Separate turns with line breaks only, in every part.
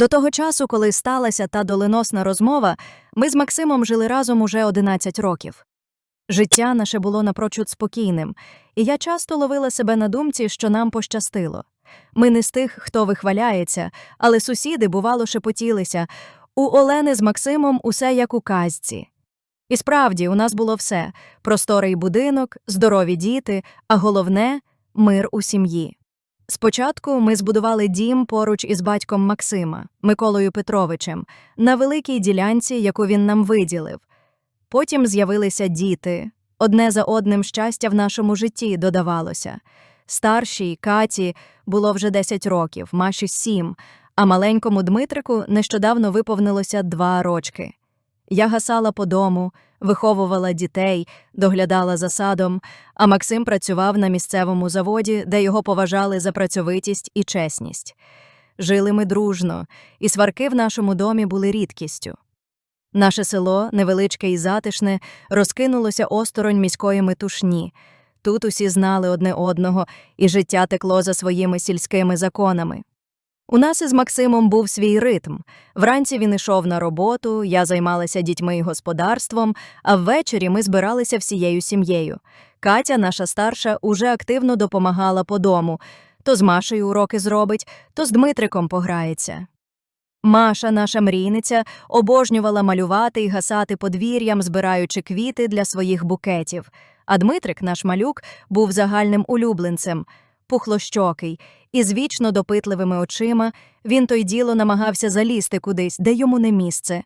До того часу, коли сталася та доленосна розмова, ми з Максимом жили разом уже 11 років. Життя наше було напрочуд спокійним, і я часто ловила себе на думці, що нам пощастило. Ми не з тих, хто вихваляється, але сусіди, бувало, шепотілися. У Олени з Максимом усе як у казці. І справді, у нас було все просторий будинок, здорові діти, а головне мир у сім'ї. Спочатку ми збудували дім поруч із батьком Максима, Миколою Петровичем, на великій ділянці, яку він нам виділив. Потім з'явилися діти. Одне за одним щастя в нашому житті додавалося. Старшій Каті було вже 10 років, Маші 7, а маленькому Дмитрику нещодавно виповнилося два рочки. Я гасала по дому, виховувала дітей, доглядала за садом, а Максим працював на місцевому заводі, де його поважали за працьовитість і чесність. Жили ми дружно, і сварки в нашому домі були рідкістю. Наше село, невеличке і затишне, розкинулося осторонь міської метушні. Тут усі знали одне одного, і життя текло за своїми сільськими законами. У нас із Максимом був свій ритм. Вранці він ішов на роботу, я займалася дітьми і господарством, а ввечері ми збиралися всією сім'єю. Катя, наша старша, уже активно допомагала по дому. То з Машею уроки зробить, то з Дмитриком пограється. Маша, наша мрійниця, обожнювала малювати і гасати подвір'ям, збираючи квіти для своїх букетів. А Дмитрик, наш малюк, був загальним улюбленцем, пухлощокий, із вічно допитливими очима він то діло намагався залізти кудись, де йому не місце.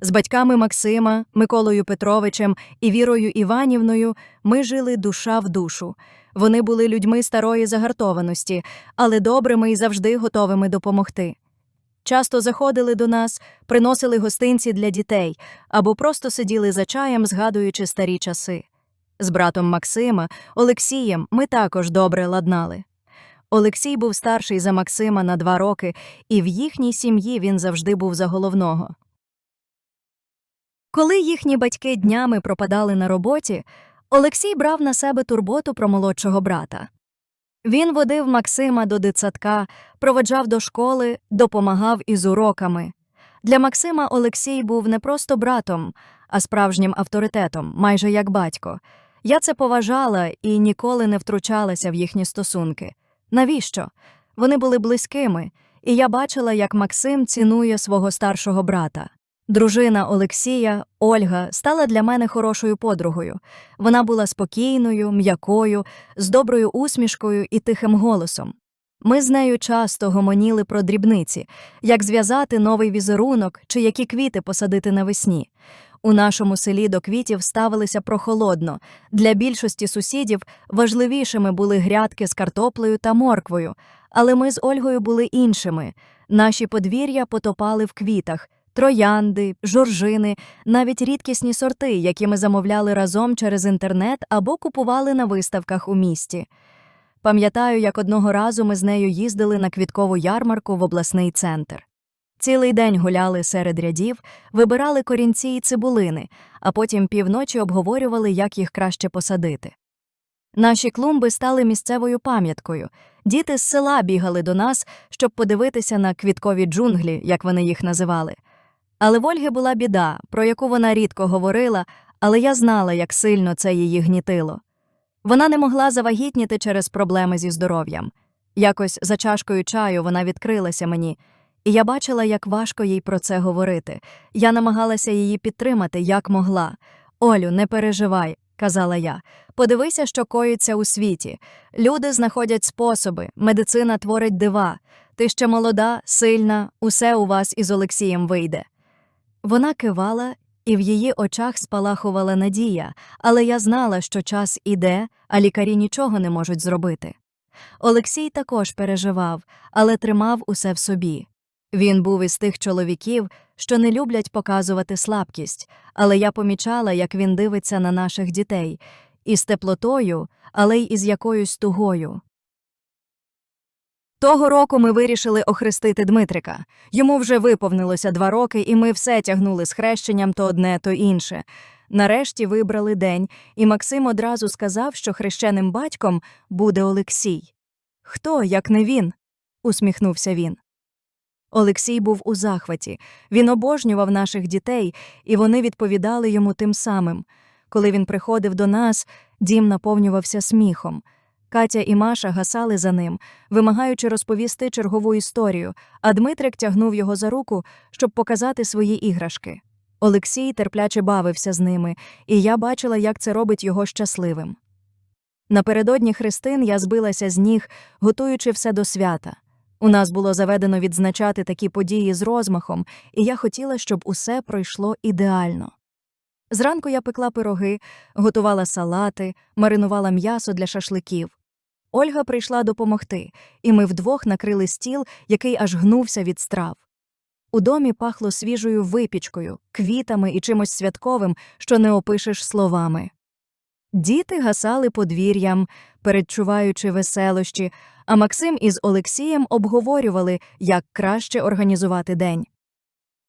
З батьками Максима, Миколою Петровичем і Вірою Іванівною ми жили душа в душу. Вони були людьми старої загартованості, але добрими і завжди готовими допомогти. Часто заходили до нас, приносили гостинці для дітей або просто сиділи за чаєм, згадуючи старі часи. З братом Максима, Олексієм, ми також добре ладнали. Олексій був старший за Максима на два роки, і в їхній сім'ї він завжди був за головного. Коли їхні батьки днями пропадали на роботі, Олексій брав на себе турботу про молодшого брата. Він водив Максима до дитсадка, проведжав до школи, допомагав із уроками. Для Максима Олексій був не просто братом, а справжнім авторитетом, майже як батько. Я це поважала і ніколи не втручалася в їхні стосунки. Навіщо? Вони були близькими, і я бачила, як Максим цінує свого старшого брата. Дружина Олексія, Ольга, стала для мене хорошою подругою. Вона була спокійною, м'якою, з доброю усмішкою і тихим голосом. Ми з нею часто гомоніли про дрібниці, як зв'язати новий візерунок чи які квіти посадити навесні. У нашому селі до квітів ставилися прохолодно. Для більшості сусідів важливішими були грядки з картоплею та морквою, але ми з Ольгою були іншими. Наші подвір'я потопали в квітах троянди, жоржини, навіть рідкісні сорти, які ми замовляли разом через інтернет або купували на виставках у місті. Пам'ятаю, як одного разу ми з нею їздили на квіткову ярмарку в обласний центр. Цілий день гуляли серед рядів, вибирали корінці й цибулини, а потім півночі обговорювали, як їх краще посадити. Наші клумби стали місцевою пам'яткою. Діти з села бігали до нас, щоб подивитися на квіткові джунглі, як вони їх називали. Але в Ольги була біда, про яку вона рідко говорила, але я знала, як сильно це її гнітило. Вона не могла завагітніти через проблеми зі здоров'ям. Якось за чашкою чаю вона відкрилася мені, і я бачила, як важко їй про це говорити. Я намагалася її підтримати, як могла. Олю, не переживай, казала я. Подивися, що коїться у світі. Люди знаходять способи, медицина творить дива. Ти ще молода, сильна, усе у вас із Олексієм вийде. Вона кивала, і в її очах спалахувала надія, але я знала, що час іде, а лікарі нічого не можуть зробити. Олексій також переживав, але тримав усе в собі. Він був із тих чоловіків, що не люблять показувати слабкість, але я помічала, як він дивиться на наших дітей, із теплотою, але й із якоюсь тугою. Того року ми вирішили охрестити Дмитрика. Йому вже виповнилося два роки, і ми все тягнули з хрещенням то одне, то інше. Нарешті вибрали день, і Максим одразу сказав, що хрещеним батьком буде Олексій. Хто, як не він? усміхнувся він. Олексій був у захваті. Він обожнював наших дітей, і вони відповідали йому тим самим. Коли він приходив до нас, дім наповнювався сміхом. Катя і Маша гасали за ним, вимагаючи розповісти чергову історію, а Дмитрик тягнув його за руку, щоб показати свої іграшки. Олексій терпляче бавився з ними, і я бачила, як це робить його щасливим. Напередодні Христин я збилася з ніг, готуючи все до свята. У нас було заведено відзначати такі події з розмахом, і я хотіла, щоб усе пройшло ідеально. Зранку я пекла пироги, готувала салати, маринувала м'ясо для шашликів. Ольга прийшла допомогти, і ми вдвох накрили стіл, який аж гнувся від страв. У домі пахло свіжою випічкою, квітами і чимось святковим, що не опишеш словами. Діти гасали подвір'ям, передчуваючи веселощі, а Максим із Олексієм обговорювали, як краще організувати день.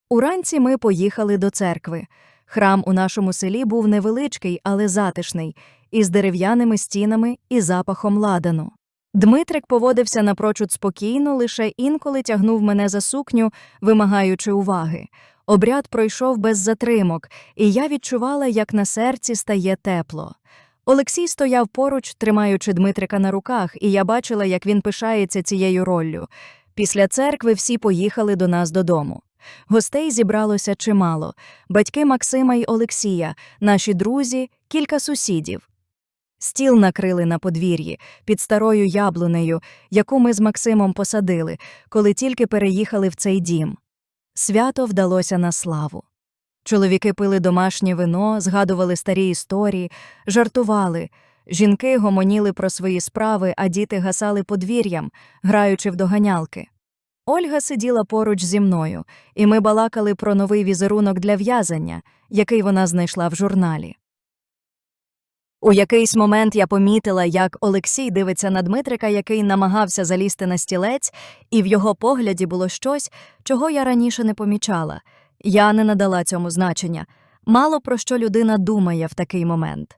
Уранці ми поїхали до церкви. Храм у нашому селі був невеличкий, але затишний, із дерев'яними стінами і запахом ладану. Дмитрик поводився напрочуд спокійно, лише інколи тягнув мене за сукню, вимагаючи уваги. Обряд пройшов без затримок, і я відчувала, як на серці стає тепло. Олексій стояв поруч, тримаючи Дмитрика на руках, і я бачила, як він пишається цією роллю. Після церкви всі поїхали до нас додому. Гостей зібралося чимало батьки Максима й Олексія, наші друзі, кілька сусідів. Стіл накрили на подвір'ї під старою яблунею, яку ми з Максимом посадили, коли тільки переїхали в цей дім. Свято вдалося на славу. Чоловіки пили домашнє вино, згадували старі історії, жартували. Жінки гомоніли про свої справи, а діти гасали подвір'ям, граючи в доганялки. Ольга сиділа поруч зі мною, і ми балакали про новий візерунок для в'язання, який вона знайшла в журналі. У якийсь момент я помітила, як Олексій дивиться на Дмитрика, який намагався залізти на стілець, і в його погляді було щось, чого я раніше не помічала. Я не надала цьому значення. Мало про що людина думає в такий момент.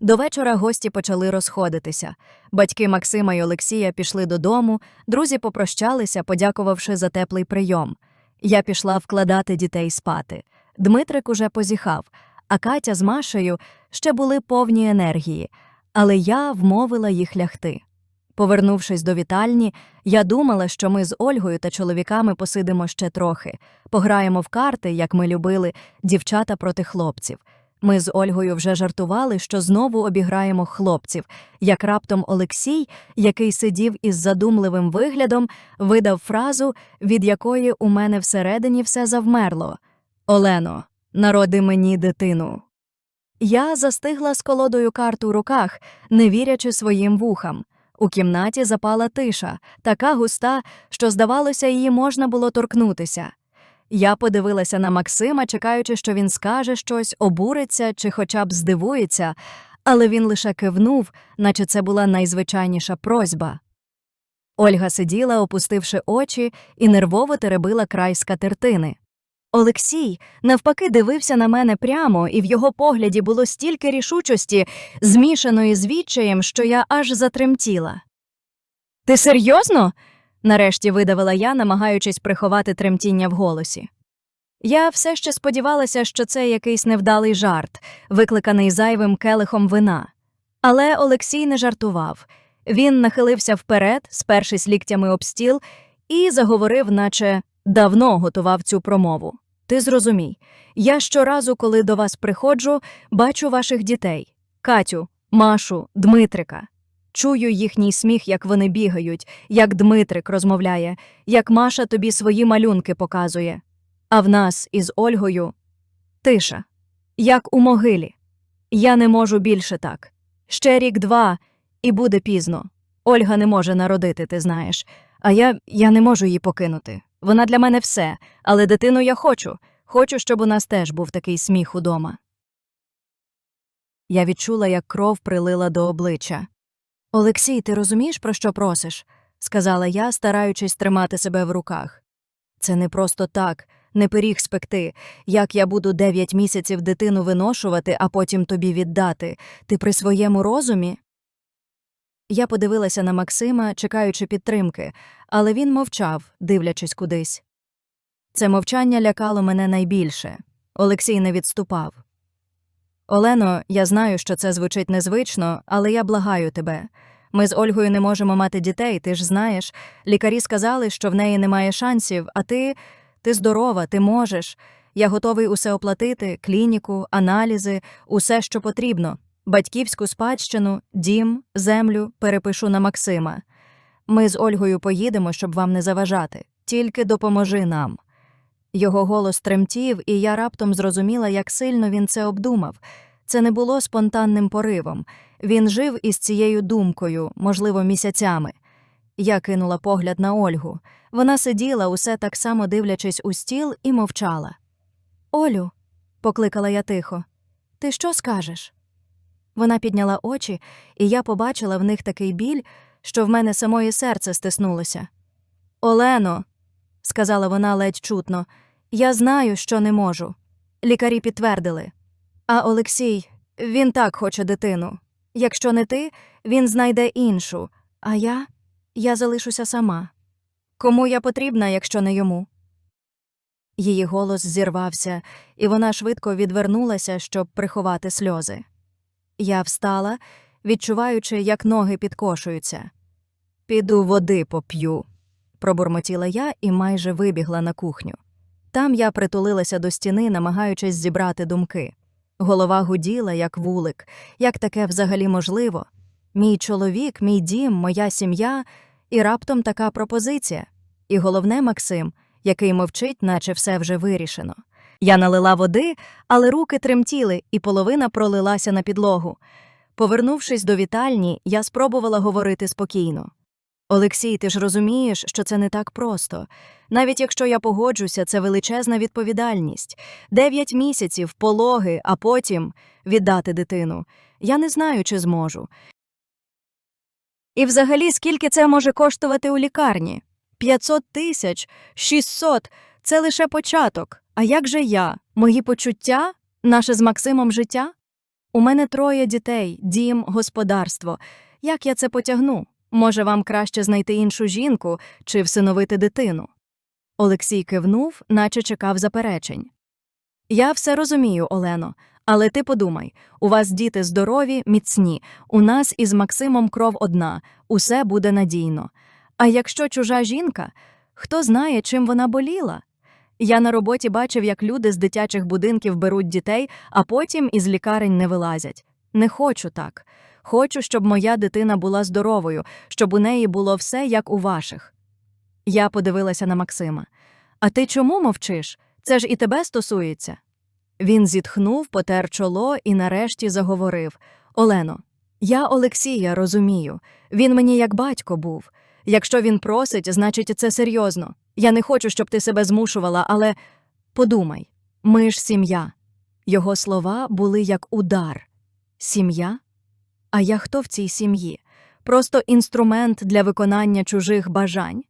До вечора гості почали розходитися. Батьки Максима й Олексія пішли додому, друзі попрощалися, подякувавши за теплий прийом. Я пішла вкладати дітей спати. Дмитрик уже позіхав, а Катя з Машею ще були повні енергії, але я вмовила їх лягти. Повернувшись до вітальні, я думала, що ми з Ольгою та чоловіками посидимо ще трохи, пограємо в карти, як ми любили, дівчата проти хлопців. Ми з Ольгою вже жартували, що знову обіграємо хлопців, як раптом Олексій, який сидів із задумливим виглядом, видав фразу, від якої у мене всередині все завмерло Олено, народи мені дитину. Я застигла з колодою карт у руках, не вірячи своїм вухам. У кімнаті запала тиша, така густа, що, здавалося, її можна було торкнутися. Я подивилася на Максима, чекаючи, що він скаже щось, обуриться чи хоча б здивується, але він лише кивнув, наче це була найзвичайніша просьба. Ольга сиділа, опустивши очі, і нервово теребила край скатертини. Олексій навпаки дивився на мене прямо, і в його погляді було стільки рішучості, змішаної з відчаєм, що я аж затремтіла. Ти серйозно? нарешті видавила я, намагаючись приховати тремтіння в голосі. Я все ще сподівалася, що це якийсь невдалий жарт, викликаний зайвим келихом вина. Але Олексій не жартував. Він нахилився вперед, спершись ліктями об стіл, і заговорив, наче давно готував цю промову. Ти зрозумій, я щоразу, коли до вас приходжу, бачу ваших дітей Катю, Машу, Дмитрика. Чую їхній сміх, як вони бігають, як Дмитрик розмовляє, як Маша тобі свої малюнки показує. А в нас із Ольгою тиша, як у могилі. Я не можу більше так. Ще рік-два, і буде пізно. Ольга не може народити, ти знаєш, а я, я не можу її покинути. Вона для мене все, але дитину я хочу. Хочу, щоб у нас теж був такий сміх удома. Я відчула, як кров прилила до обличчя. Олексій, ти розумієш, про що просиш? сказала я, стараючись тримати себе в руках. Це не просто так, не пиріг спекти. Як я буду дев'ять місяців дитину виношувати, а потім тобі віддати. Ти при своєму розумі? Я подивилася на Максима, чекаючи підтримки, але він мовчав, дивлячись кудись. Це мовчання лякало мене найбільше. Олексій не відступав. Олено, я знаю, що це звучить незвично, але я благаю тебе. Ми з Ольгою не можемо мати дітей, ти ж знаєш. Лікарі сказали, що в неї немає шансів, а ти. ти здорова, ти можеш. Я готовий усе оплатити клініку, аналізи, усе, що потрібно. Батьківську спадщину, дім, землю перепишу на Максима. Ми з Ольгою поїдемо, щоб вам не заважати. Тільки допоможи нам. Його голос тремтів, і я раптом зрозуміла, як сильно він це обдумав. Це не було спонтанним поривом. Він жив із цією думкою, можливо, місяцями. Я кинула погляд на Ольгу. Вона сиділа, усе так само дивлячись у стіл, і мовчала. Олю, покликала я тихо, ти що скажеш? Вона підняла очі, і я побачила в них такий біль, що в мене самої серце стиснулося. Олено, сказала вона ледь чутно, я знаю, що не можу. Лікарі підтвердили. А Олексій, він так хоче дитину. Якщо не ти, він знайде іншу, а я, я залишуся сама. Кому я потрібна, якщо не йому? Її голос зірвався, і вона швидко відвернулася, щоб приховати сльози. Я встала, відчуваючи, як ноги підкошуються. Піду води поп'ю, пробурмотіла я і майже вибігла на кухню. Там я притулилася до стіни, намагаючись зібрати думки. Голова гуділа, як вулик, як таке взагалі можливо. Мій чоловік, мій дім, моя сім'я, і раптом така пропозиція. І головне, Максим, який мовчить, наче все вже вирішено. Я налила води, але руки тремтіли, і половина пролилася на підлогу. Повернувшись до вітальні, я спробувала говорити спокійно. Олексій, ти ж розумієш, що це не так просто. Навіть якщо я погоджуся, це величезна відповідальність. Дев'ять місяців, пологи, а потім віддати дитину. Я не знаю, чи зможу. І взагалі, скільки це може коштувати у лікарні? 500 тисяч, 600 – це лише початок. А як же я? Мої почуття? Наше з Максимом життя? У мене троє дітей, дім, господарство. Як я це потягну? Може, вам краще знайти іншу жінку чи всиновити дитину? Олексій кивнув, наче чекав заперечень. Я все розумію, Олено, але ти подумай у вас діти здорові, міцні, у нас із Максимом кров одна, усе буде надійно. А якщо чужа жінка, хто знає, чим вона боліла? Я на роботі бачив, як люди з дитячих будинків беруть дітей, а потім із лікарень не вилазять. Не хочу так. Хочу, щоб моя дитина була здоровою, щоб у неї було все, як у ваших. Я подивилася на Максима. А ти чому мовчиш? Це ж і тебе стосується. Він зітхнув, потер чоло і нарешті заговорив Олено, я Олексія розумію. Він мені як батько був. Якщо він просить, значить, це серйозно. Я не хочу, щоб ти себе змушувала, але подумай ми ж сім'я. Його слова були як удар. Сім'я? А я хто в цій сім'ї? Просто інструмент для виконання чужих бажань?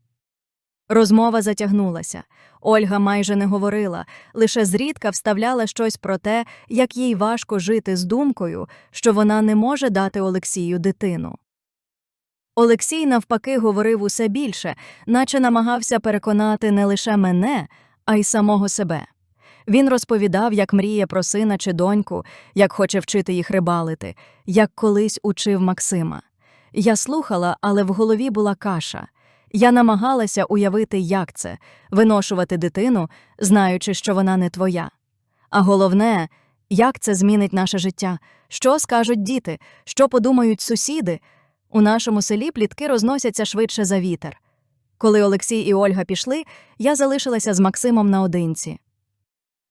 Розмова затягнулася. Ольга майже не говорила, лише зрідка вставляла щось про те, як їй важко жити з думкою, що вона не може дати Олексію дитину. Олексій, навпаки, говорив усе більше, наче намагався переконати не лише мене, а й самого себе. Він розповідав, як мріє про сина чи доньку, як хоче вчити їх рибалити, як колись учив Максима. Я слухала, але в голові була каша. Я намагалася уявити, як це виношувати дитину, знаючи, що вона не твоя. А головне, як це змінить наше життя, що скажуть діти, що подумають сусіди. У нашому селі плітки розносяться швидше за вітер. Коли Олексій і Ольга пішли, я залишилася з Максимом наодинці.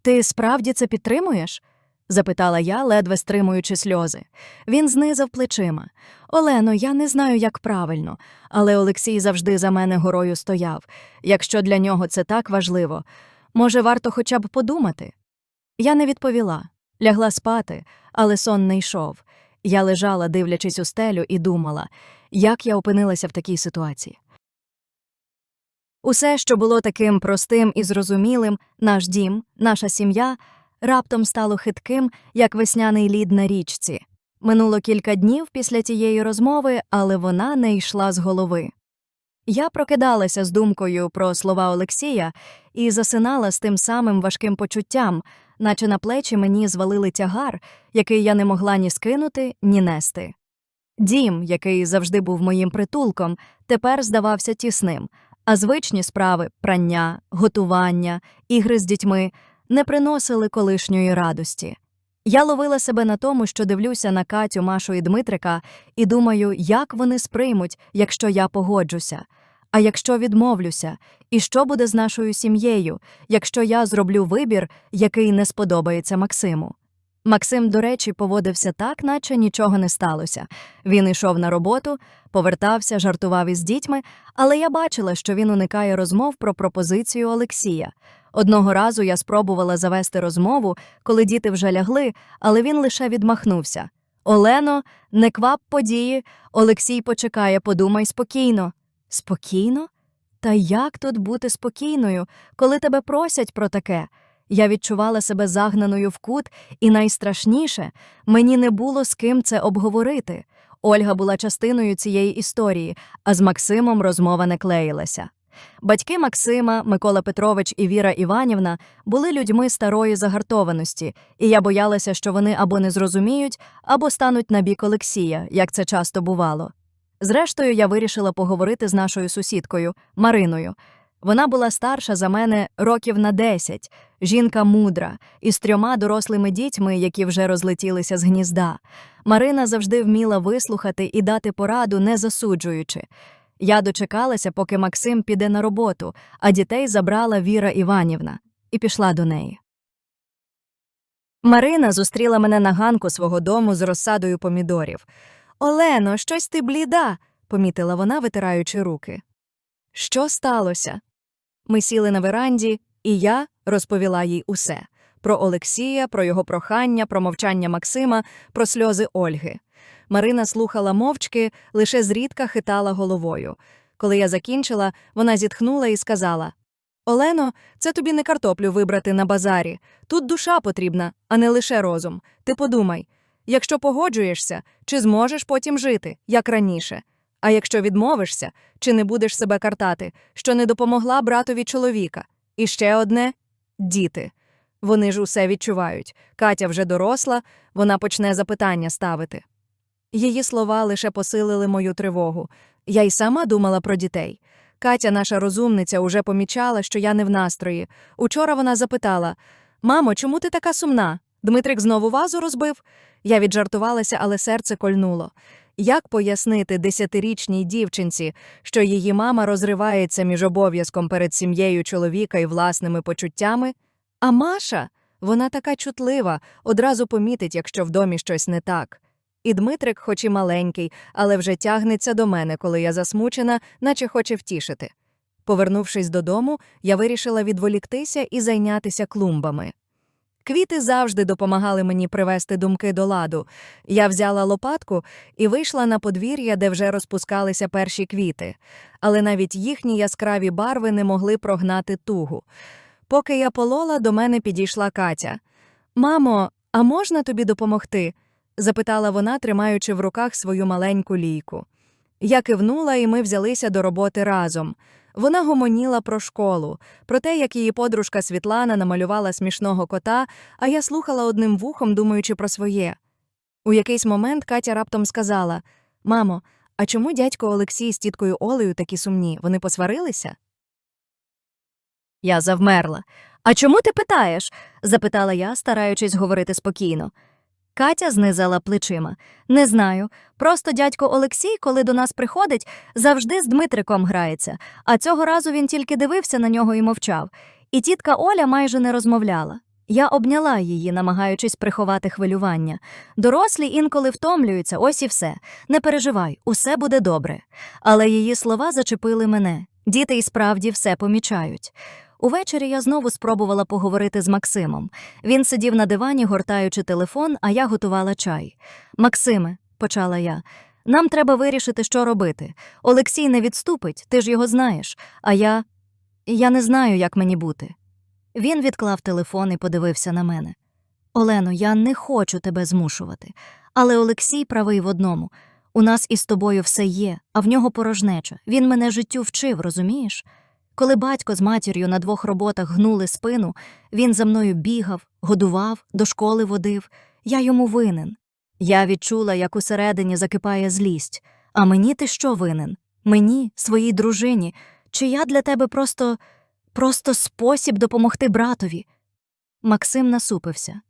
Ти справді це підтримуєш? запитала я, ледве стримуючи сльози. Він знизав плечима. Олено, я не знаю, як правильно, але Олексій завжди за мене горою стояв. Якщо для нього це так важливо, може, варто хоча б подумати? Я не відповіла, лягла спати, але сон не йшов. Я лежала, дивлячись у стелю, і думала, як я опинилася в такій ситуації. Усе, що було таким простим і зрозумілим, наш дім, наша сім'я, раптом стало хитким, як весняний лід на річці. Минуло кілька днів після тієї розмови, але вона не йшла з голови. Я прокидалася з думкою про слова Олексія і засинала з тим самим важким почуттям, наче на плечі мені звалили тягар, який я не могла ні скинути, ні нести. Дім, який завжди був моїм притулком, тепер здавався тісним, а звичні справи прання, готування, ігри з дітьми не приносили колишньої радості. Я ловила себе на тому, що дивлюся на Катю, Машу і Дмитрика, і думаю, як вони сприймуть, якщо я погоджуся. А якщо відмовлюся, і що буде з нашою сім'єю, якщо я зроблю вибір, який не сподобається Максиму? Максим, до речі, поводився так, наче нічого не сталося. Він йшов на роботу, повертався, жартував із дітьми, але я бачила, що він уникає розмов про пропозицію Олексія. Одного разу я спробувала завести розмову, коли діти вже лягли, але він лише відмахнувся. Олено, не квап події, Олексій почекає, подумай спокійно. Спокійно? Та як тут бути спокійною, коли тебе просять про таке? Я відчувала себе загнаною в кут, і найстрашніше мені не було з ким це обговорити. Ольга була частиною цієї історії, а з Максимом розмова не клеїлася. Батьки Максима, Микола Петрович і Віра Іванівна були людьми старої загартованості, і я боялася, що вони або не зрозуміють, або стануть на бік Олексія, як це часто бувало. Зрештою, я вирішила поговорити з нашою сусідкою Мариною. Вона була старша за мене років на десять, жінка мудра, із трьома дорослими дітьми, які вже розлетілися з гнізда. Марина завжди вміла вислухати і дати пораду, не засуджуючи. Я дочекалася, поки Максим піде на роботу, а дітей забрала Віра Іванівна, і пішла до неї. Марина зустріла мене на ганку свого дому з розсадою помідорів. Олено, щось ти бліда, помітила вона, витираючи руки. Що сталося? Ми сіли на веранді, і я розповіла їй усе про Олексія, про його прохання, про мовчання Максима, про сльози Ольги. Марина слухала мовчки, лише зрідка хитала головою. Коли я закінчила, вона зітхнула і сказала: Олено, це тобі не картоплю вибрати на базарі. Тут душа потрібна, а не лише розум. Ти подумай якщо погоджуєшся, чи зможеш потім жити, як раніше. А якщо відмовишся, чи не будеш себе картати, що не допомогла братові чоловіка? І ще одне діти. Вони ж усе відчувають. Катя вже доросла, вона почне запитання ставити. Її слова лише посилили мою тривогу. Я й сама думала про дітей. Катя, наша розумниця, уже помічала, що я не в настрої. Учора вона запитала: Мамо, чому ти така сумна? Дмитрик знову вазу розбив? Я віджартувалася, але серце кольнуло. Як пояснити десятирічній дівчинці, що її мама розривається між обов'язком перед сім'єю чоловіка і власними почуттями? А Маша, вона така чутлива, одразу помітить, якщо в домі щось не так. І Дмитрик, хоч і маленький, але вже тягнеться до мене, коли я засмучена, наче хоче втішити. Повернувшись додому, я вирішила відволіктися і зайнятися клумбами. Квіти завжди допомагали мені привести думки до ладу. Я взяла лопатку і вийшла на подвір'я, де вже розпускалися перші квіти, але навіть їхні яскраві барви не могли прогнати тугу. Поки я полола, до мене підійшла Катя. Мамо, а можна тобі допомогти? запитала вона, тримаючи в руках свою маленьку лійку. Я кивнула, і ми взялися до роботи разом. Вона гомоніла про школу, про те, як її подружка Світлана намалювала смішного кота, а я слухала одним вухом, думаючи про своє. У якийсь момент Катя раптом сказала Мамо, а чому дядько Олексій з тіткою Олею такі сумні? Вони посварилися? Я завмерла. А чому ти питаєш? запитала я, стараючись говорити спокійно. Катя знизала плечима. Не знаю. Просто дядько Олексій, коли до нас приходить, завжди з Дмитриком грається, а цього разу він тільки дивився на нього і мовчав. І тітка Оля майже не розмовляла. Я обняла її, намагаючись приховати хвилювання. Дорослі інколи втомлюються, ось і все. Не переживай, усе буде добре. Але її слова зачепили мене. Діти і справді все помічають. Увечері я знову спробувала поговорити з Максимом. Він сидів на дивані, гортаючи телефон, а я готувала чай. Максиме, почала я, нам треба вирішити, що робити. Олексій не відступить, ти ж його знаєш, а я. Я не знаю, як мені бути. Він відклав телефон і подивився на мене. Олено, я не хочу тебе змушувати. Але Олексій правий в одному. У нас із тобою все є, а в нього порожнеча. Він мене життю вчив, розумієш? Коли батько з матір'ю на двох роботах гнули спину, він за мною бігав, годував, до школи водив. Я йому винен. Я відчула, як усередині закипає злість. А мені ти що винен? Мені, своїй дружині, чи я для тебе просто, просто спосіб допомогти братові? Максим насупився.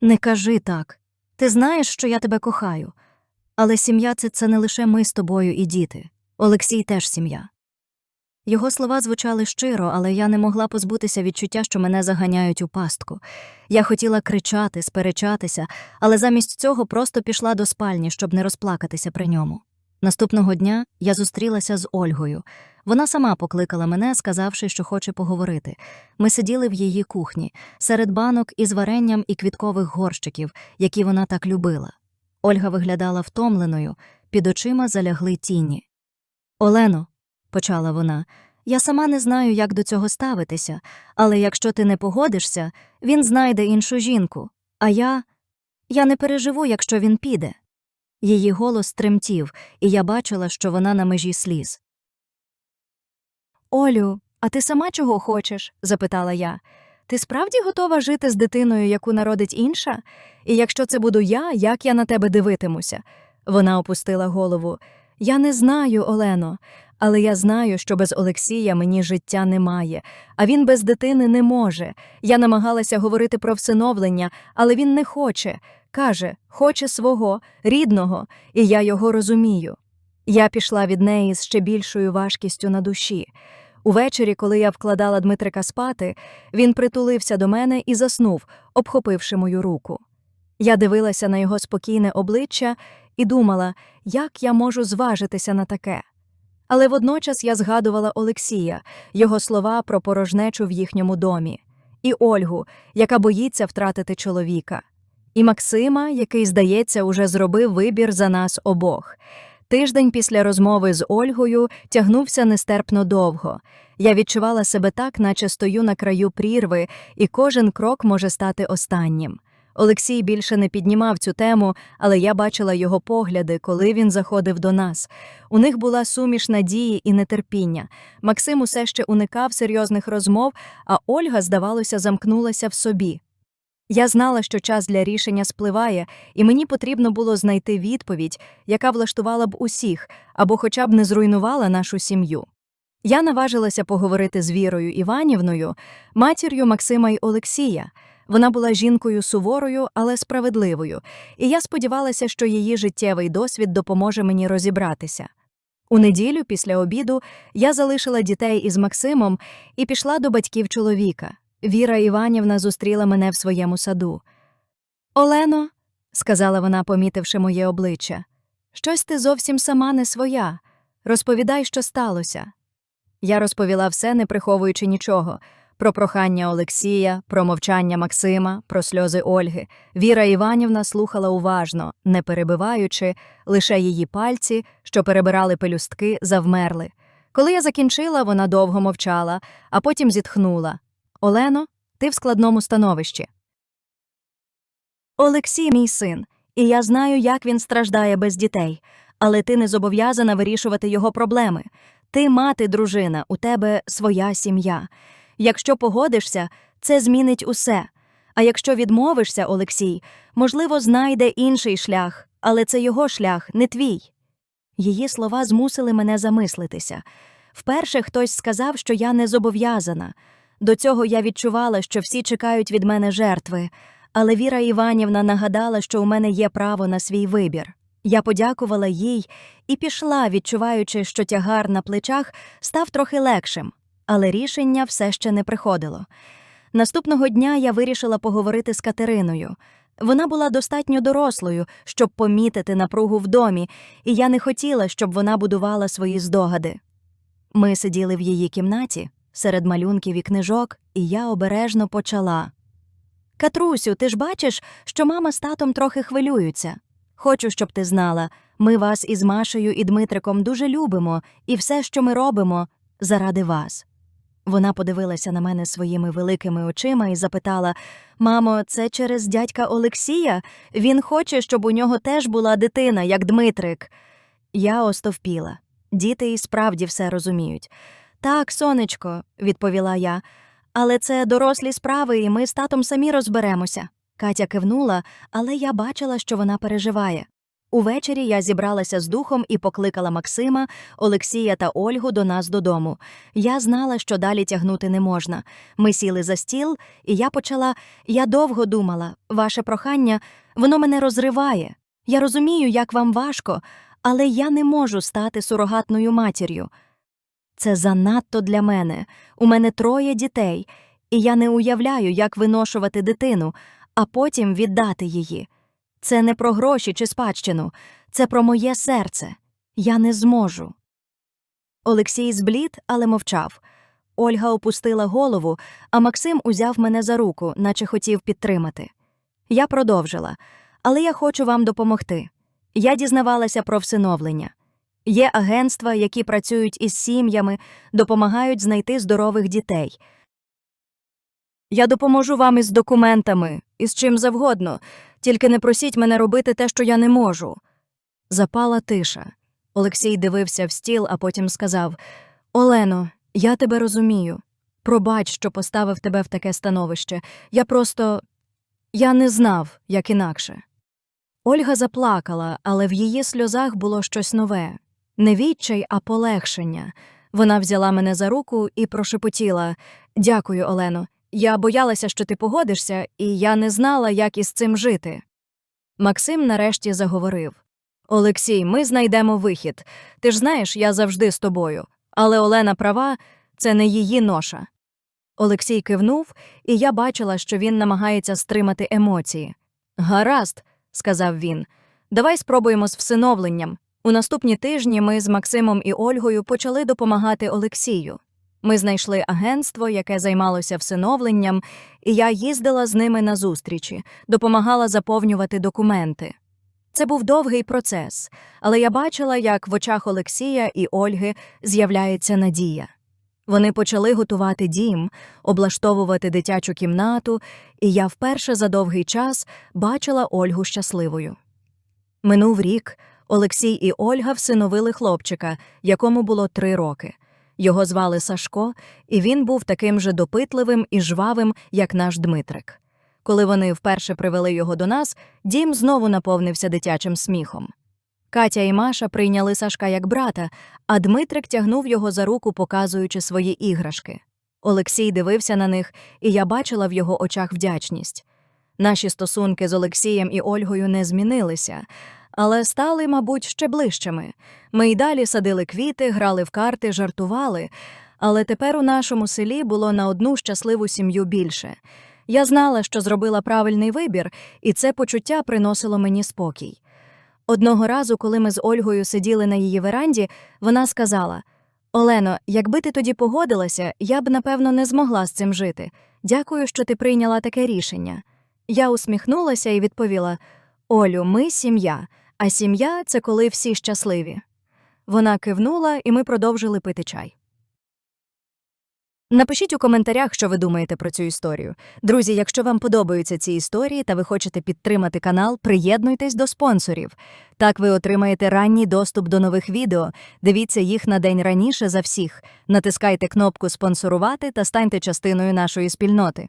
Не кажи так. Ти знаєш, що я тебе кохаю. Але сім'я це, це не лише ми з тобою і діти. Олексій теж сім'я. Його слова звучали щиро, але я не могла позбутися відчуття, що мене заганяють у пастку. Я хотіла кричати, сперечатися, але замість цього просто пішла до спальні, щоб не розплакатися при ньому. Наступного дня я зустрілася з Ольгою. Вона сама покликала мене, сказавши, що хоче поговорити. Ми сиділи в її кухні, серед банок із варенням і квіткових горщиків, які вона так любила. Ольга виглядала втомленою, під очима залягли тіні. Олено, почала вона, я сама не знаю, як до цього ставитися, але якщо ти не погодишся, він знайде іншу жінку. А я. я не переживу, якщо він піде. Її голос тремтів, і я бачила, що вона на межі сліз. Олю, а ти сама чого хочеш? запитала я. Ти справді готова жити з дитиною, яку народить інша? І якщо це буду я, як я на тебе дивитимуся? Вона опустила голову. Я не знаю, Олено, але я знаю, що без Олексія мені життя немає, а він без дитини не може. Я намагалася говорити про всиновлення, але він не хоче. Каже, хоче свого, рідного, і я його розумію. Я пішла від неї з ще більшою важкістю на душі. Увечері, коли я вкладала Дмитрика спати, він притулився до мене і заснув, обхопивши мою руку. Я дивилася на його спокійне обличчя і думала, як я можу зважитися на таке. Але водночас я згадувала Олексія, його слова про порожнечу в їхньому домі, і Ольгу, яка боїться втратити чоловіка, і Максима, який, здається, уже зробив вибір за нас обох. Тиждень після розмови з Ольгою тягнувся нестерпно довго. Я відчувала себе так, наче стою на краю прірви, і кожен крок може стати останнім. Олексій більше не піднімав цю тему, але я бачила його погляди, коли він заходив до нас. У них була суміш надії і нетерпіння. Максим усе ще уникав серйозних розмов, а Ольга, здавалося, замкнулася в собі. Я знала, що час для рішення спливає, і мені потрібно було знайти відповідь, яка влаштувала б усіх або хоча б не зруйнувала нашу сім'ю. Я наважилася поговорити з Вірою Іванівною, матір'ю Максима й Олексія. Вона була жінкою суворою, але справедливою, і я сподівалася, що її життєвий досвід допоможе мені розібратися. У неділю, після обіду, я залишила дітей із Максимом і пішла до батьків чоловіка. Віра Іванівна зустріла мене в своєму саду. Олено, сказала вона, помітивши моє обличчя, щось ти зовсім сама не своя. Розповідай, що сталося. Я розповіла все, не приховуючи нічого про прохання Олексія, про мовчання Максима, про сльози Ольги. Віра Іванівна слухала уважно, не перебиваючи, лише її пальці, що перебирали пелюстки, завмерли. Коли я закінчила, вона довго мовчала, а потім зітхнула. Олено, ти в складному становищі. Олексій, мій син, і я знаю, як він страждає без дітей, але ти не зобов'язана вирішувати його проблеми. Ти мати, дружина, у тебе своя сім'я. Якщо погодишся, це змінить усе. А якщо відмовишся, Олексій, можливо, знайде інший шлях, але це його шлях, не твій. Її слова змусили мене замислитися. Вперше хтось сказав, що я не зобов'язана. До цього я відчувала, що всі чекають від мене жертви, але Віра Іванівна нагадала, що у мене є право на свій вибір. Я подякувала їй і пішла, відчуваючи, що тягар на плечах став трохи легшим, але рішення все ще не приходило. Наступного дня я вирішила поговорити з Катериною. Вона була достатньо дорослою, щоб помітити напругу в домі, і я не хотіла, щоб вона будувала свої здогади. Ми сиділи в її кімнаті серед малюнків і книжок, і я обережно почала. Катрусю, ти ж бачиш, що мама з татом трохи хвилюються. Хочу, щоб ти знала, ми вас із Машею і Дмитриком дуже любимо, і все, що ми робимо, заради вас. Вона подивилася на мене своїми великими очима і запитала Мамо, це через дядька Олексія? Він хоче, щоб у нього теж була дитина, як Дмитрик. Я остовпіла. Діти і справді все розуміють. Так, сонечко, відповіла я, але це дорослі справи, і ми з татом самі розберемося. Катя кивнула, але я бачила, що вона переживає. Увечері я зібралася з духом і покликала Максима, Олексія та Ольгу до нас додому. Я знала, що далі тягнути не можна. Ми сіли за стіл, і я почала. Я довго думала, ваше прохання, воно мене розриває. Я розумію, як вам важко, але я не можу стати сурогатною матір'ю. Це занадто для мене. У мене троє дітей, і я не уявляю, як виношувати дитину, а потім віддати її. Це не про гроші чи спадщину, це про моє серце. Я не зможу. Олексій зблід, але мовчав. Ольга опустила голову, а Максим узяв мене за руку, наче хотів підтримати. Я продовжила, але я хочу вам допомогти. Я дізнавалася про всиновлення. Є агентства, які працюють із сім'ями, допомагають знайти здорових дітей. Я допоможу вам із документами, із чим завгодно, тільки не просіть мене робити те, що я не можу. Запала тиша. Олексій дивився в стіл, а потім сказав Олено, я тебе розумію. Пробач, що поставив тебе в таке становище. Я просто. я не знав, як інакше. Ольга заплакала, але в її сльозах було щось нове не відчай, а полегшення. Вона взяла мене за руку і прошепотіла Дякую, Олено. Я боялася, що ти погодишся, і я не знала, як із цим жити. Максим нарешті заговорив Олексій, ми знайдемо вихід. Ти ж знаєш, я завжди з тобою. Але Олена права це не її ноша. Олексій кивнув, і я бачила, що він намагається стримати емоції. Гаразд, сказав він, давай спробуємо з всиновленням. У наступні тижні ми з Максимом і Ольгою почали допомагати Олексію. Ми знайшли агентство, яке займалося всиновленням, і я їздила з ними на зустрічі, допомагала заповнювати документи. Це був довгий процес, але я бачила, як в очах Олексія і Ольги з'являється надія. Вони почали готувати дім, облаштовувати дитячу кімнату, і я вперше за довгий час бачила Ольгу щасливою. Минув рік Олексій і Ольга всиновили хлопчика, якому було три роки. Його звали Сашко, і він був таким же допитливим і жвавим, як наш Дмитрик. Коли вони вперше привели його до нас, дім знову наповнився дитячим сміхом. Катя і Маша прийняли Сашка як брата, а Дмитрик тягнув його за руку, показуючи свої іграшки. Олексій дивився на них, і я бачила в його очах вдячність. Наші стосунки з Олексієм і Ольгою не змінилися, але стали, мабуть, ще ближчими. Ми й далі садили квіти, грали в карти, жартували. Але тепер у нашому селі було на одну щасливу сім'ю більше. Я знала, що зробила правильний вибір, і це почуття приносило мені спокій. Одного разу, коли ми з Ольгою сиділи на її веранді, вона сказала: Олено, якби ти тоді погодилася, я б, напевно, не змогла з цим жити. Дякую, що ти прийняла таке рішення. Я усміхнулася і відповіла: Олю, ми сім'я, а сім'я це коли всі щасливі. Вона кивнула, і ми продовжили пити чай. Напишіть у коментарях, що ви думаєте про цю історію. Друзі, якщо вам подобаються ці історії та ви хочете підтримати канал, приєднуйтесь до спонсорів. Так ви отримаєте ранній доступ до нових відео. Дивіться їх на день раніше за всіх. Натискайте кнопку Спонсорувати та станьте частиною нашої спільноти.